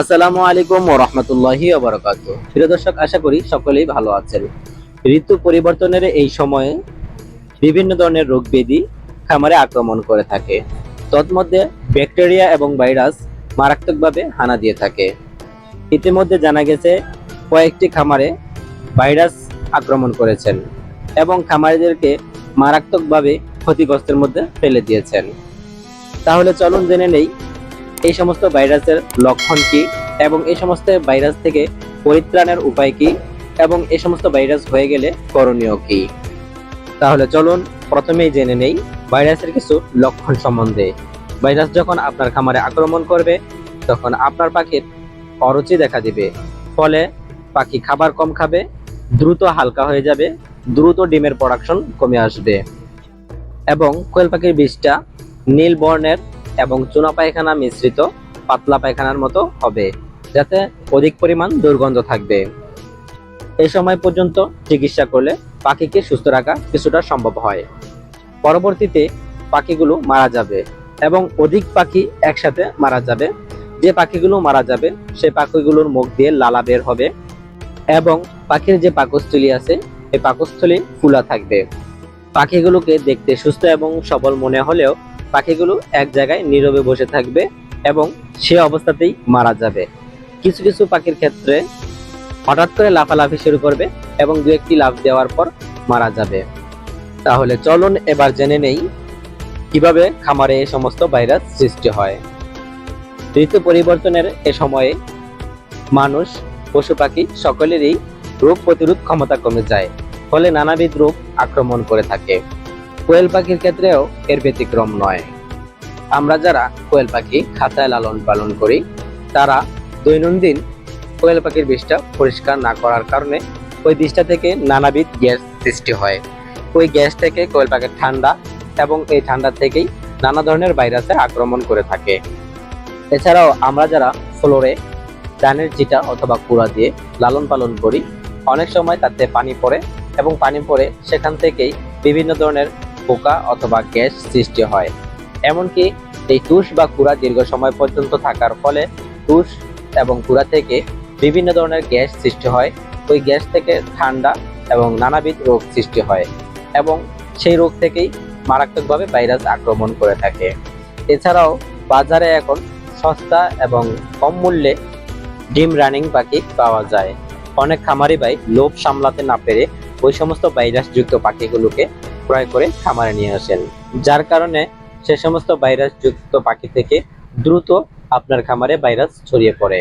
আসসালামু আলাইকুম ও রহমতুল্লাহি ওবরাকাত প্রিয় দর্শক, আশা করি সকলেই ভালো আছেন। ঋতু পরিবর্তনের এই সময়ে বিভিন্ন ধরনের রোগ ব্যাধি খামারে আক্রমণ করে থাকে। তন্মধ্যে ব্যাকটেরিয়া এবং ভাইরাস মারাত্মকভাবে হানা দিয়ে থাকে। ইতিমধ্যে জানা গেছে, কয়েকটি খামারে ভাইরাস আক্রমণ করেছেন এবং খামারিদেরকে মারাত্মকভাবে ক্ষতিগ্রস্তের মধ্যে ফেলে দিয়েছেন। তাহলে চলুন জেনে নেই এই সমস্ত ভাইরাসের লক্ষণ কি? এবং এই সমস্ত ভাইরাস থেকে পরিত্রাণের উপায় কি? এবং এই সমস্ত ভাইরাস হয়ে গেলে করণীয় কি? তাহলে চলুন প্রথমেই জেনে নেই ভাইরাসের কিছু লক্ষণ সম্বন্ধে। ভাইরাস যখন আপনার খামারে আক্রমণ করবে, তখন আপনার পাখির অরুচি দেখা দিবে। ফলে পাখি খাবার কম খাবে, দ্রুত হালকা হয়ে যাবে, দ্রুত ডিমের প্রোডাকশন কমে আসবে। এবং কোয়েল পাখির বীজটা নীল বর্ণের এবং চুনা পায়খানা মিশ্রিত পাতলা পায়খানার মতো হবে, যাতে অধিক পরিমাণ দুর্গন্ধ থাকবে। এই সময় পর্যন্ত চিকিৎসা করলে পাখিকে সুস্থ রাখা কিছুটা সম্ভব হয়। পরবর্তীতে পাখিগুলো মারা যাবে এবং অধিক পাখি একসাথে মারা যাবে। যে পাখিগুলো মারা যাবে সেই পাখিগুলোর মুখ দিয়ে লালা বের হবে এবং পাখির যে পাকস্থলী আছে এই পাকস্থলী ফুলা থাকবে। পাখিগুলোকে দেখতে সুস্থ এবং সবল মনে হলেও পাখিগুলো এক জায়গায় নীরবে বসে থাকবে এবং সে অবস্থাতেই মারা যাবে। কিছু কিছু পাখির ক্ষেত্রে হঠাৎ করে লাফালাফি শুরু করবে এবং দু একটি লাফ দেওয়ার পর মারা যাবে। তাহলে চলুন এবার জেনে নেই কীভাবে খামারে এই সমস্ত ভাইরাস সৃষ্টি হয়। ঋতু পরিবর্তনের এ সময়ে মানুষ, পশু পাখি সকলেরই রোগ প্রতিরোধ ক্ষমতা কমে যায়, ফলে নানাবিধ রোগ আক্রমণ করে থাকে। কোয়েল পাখির ক্ষেত্রেও এর ব্যতিক্রম নয়। আমরা যারা কোয়েল পাখি খাতায় লালন পালন করি, তারা দৈনন্দিন কোয়েল পাখির বিষটা পরিষ্কার না করার কারণে ওই বিষটা থেকে নানাবিধ গ্যাস সৃষ্টি হয়। ওই গ্যাস থেকে কোয়েল পাখির ঠান্ডা এবং এই ঠান্ডা থেকেই নানা ধরনের ভাইরাসে আক্রমণ করে থাকে। এছাড়াও আমরা যারা ফ্লোরে ধানের চিটা অথবা কুড়া দিয়ে লালন পালন করি, অনেক সময় তাতে পানি পড়ে এবং পানি পড়ে সেখান থেকেই বিভিন্ন ধরনের পোকা অথবা গ্যাস সৃষ্টি হয়। এমনকি এই তুষ বা কুড়া দীর্ঘ সময় পর্যন্ত থাকার ফলে তুষ এবং কুড়া থেকে বিভিন্ন ধরনের গ্যাস সৃষ্টি হয়। ওই গ্যাস থেকে ঠান্ডা এবং নানাবিধ রোগ সৃষ্টি হয় এবং সেই রোগ থেকেই মারাত্মকভাবে ভাইরাস আক্রমণ করে থাকে। এছাড়াও বাজারে এখন সস্তা এবং কম মূল্যে ডিম রানিং পাখি পাওয়া যায়। অনেক খামারি ভাই লোভ সামলাতে না পেরে ওই সমস্ত ভাইরাসযুক্ত পাখিগুলোকে ক্রয় করে খামারে নিয়ে আসেন, যার কারণে সে সমস্ত ভাইরাসযুক্ত পাখি থেকে দ্রুত আপনার খামারে ভাইরাস ছড়িয়ে পড়ে।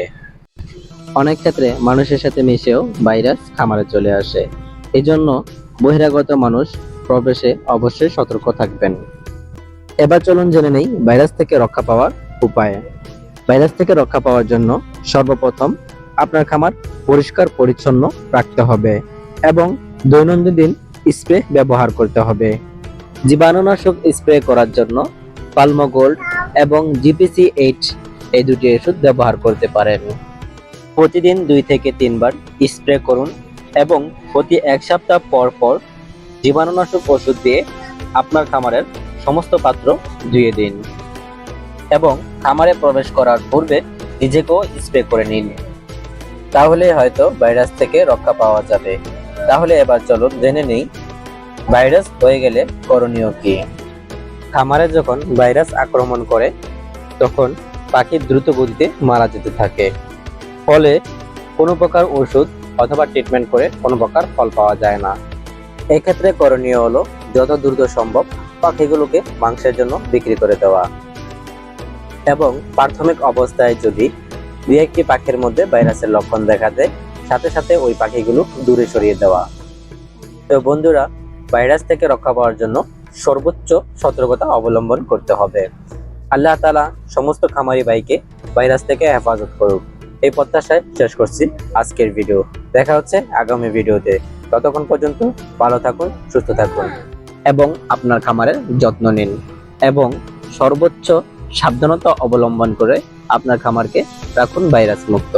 অনেক ক্ষেত্রে মানুষের সাথে মিশেও ভাইরাস খামারে চলে আসে। এই জন্য বহিরাগত মানুষ প্রবেশে অবশ্যই সতর্ক থাকবেন। এবার চলুন জেনে নেই ভাইরাস থেকে রক্ষা পাওয়ার উপায়। ভাইরাস থেকে রক্ষা পাওয়ার জন্য সর্বপ্রথম আপনার খামার পরিষ্কার পরিচ্ছন্ন রাখতে হবে এবং দৈনন্দিন স্প্রে ব্যবহার করতে হবে। জীবাণুনাশক স্প্রে করার জন্য পালমো গোল্ড এবং জিপিসি এইট এই দুটি ওষুধ ব্যবহার করতে পারেন। প্রতিদিন দুই থেকে তিনবার স্প্রে করুন এবং প্রতি এক সপ্তাহ পর পর জীবাণুনাশক ওষুধ দিয়ে আপনার খামারের সমস্ত পাত্র ধুয়ে দিন এবং খামারে প্রবেশ করার পূর্বে নিজেকেও স্প্রে করে নিন। তাহলে হয়তো ভাইরাস থেকে রক্ষা পাওয়া যাবে। তাহলে এবার চলো জেনে নেই, ভাইরাস হয়ে গেলে করণীয় কি? খামারে যখন ভাইরাস আক্রমণ করে, তখন পাখি দ্রুত গতিতে মারা যেতে থাকে। ফলে কোনো প্রকার ওষুধ অথবা ট্রিটমেন্ট করে কোনো প্রকার ফল পাওয়া যায় না। এক্ষেত্রে করণীয় হলো যত দ্রুত সম্ভব পাখিগুলোকে মাংসের জন্য বিক্রি করে দেওয়া। এবং প্রাথমিক অবস্থায় যদি দুই একটি পাখির মধ্যে ভাইরাসের লক্ষণ দেখা দেয় সাথে সাথে ওই পাখিগুলো দূরে সরিয়ে দেওয়া। তো বন্ধুরা, ভাইরাস থেকে রক্ষা পাওয়ার জন্য সর্বোচ্চ সতর্কতা অবলম্বন করতে হবে। আল্লাহ তালা সমস্ত খামারি ভাইকে ভাইরাস থেকে হেফাজত করুক। এই প্রত্যাশায় শেষ করছি আজকের ভিডিও। দেখা হচ্ছে আগামী ভিডিওতে। ততক্ষণ পর্যন্ত ভালো থাকুন, সুস্থ থাকুন এবং আপনার খামারের যত্ন নিন এবং সর্বোচ্চ সাবধানতা অবলম্বন করে আপনার খামারকে রাখুন ভাইরাস মুক্ত।